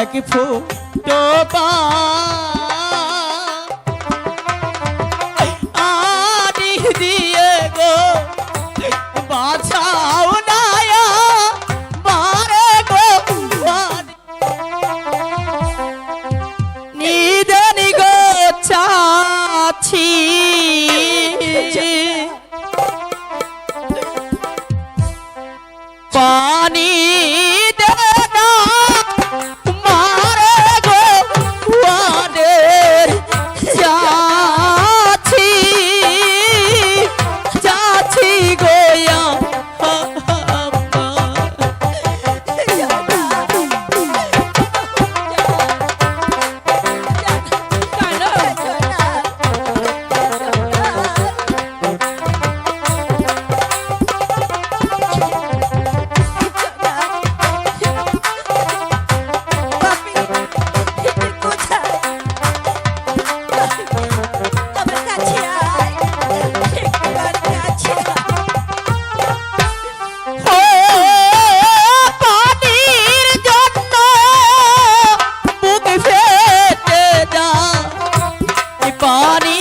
এক ফুটো পা আদি পানি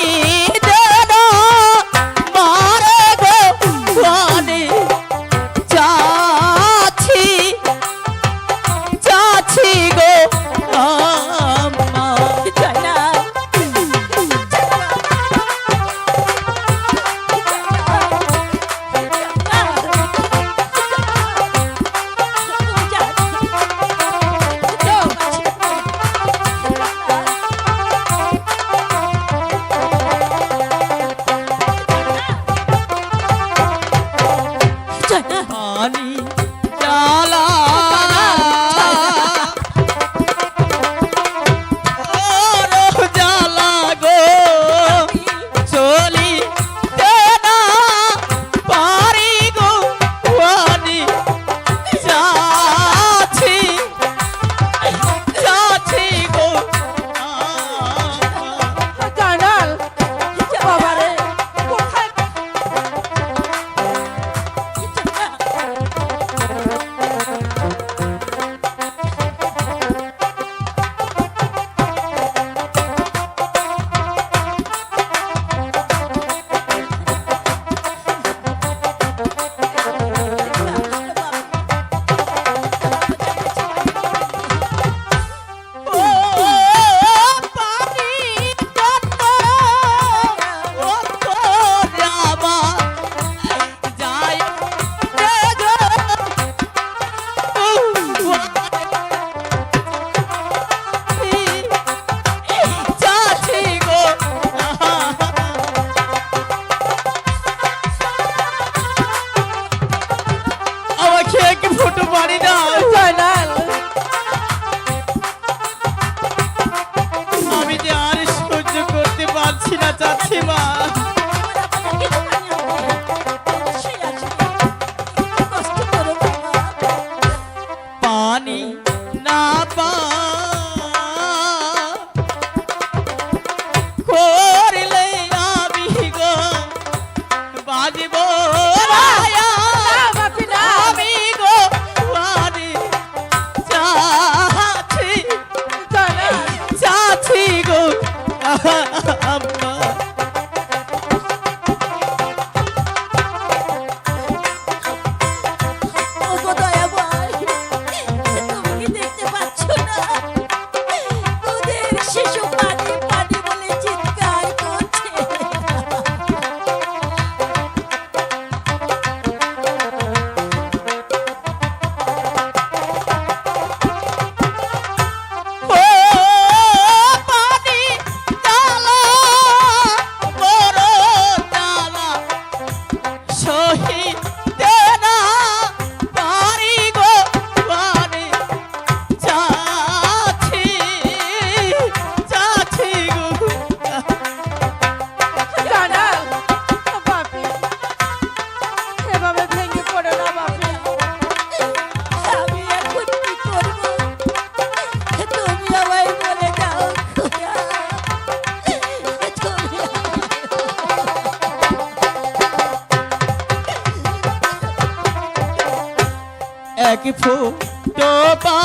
এক ফুটো পা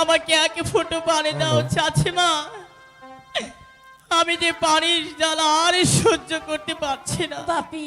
আমাকে একে ফুটো পানি দাও চাচিমা। আমি যে পানির জ্বালা আর সহ্য করতে পারছি না। বাপি।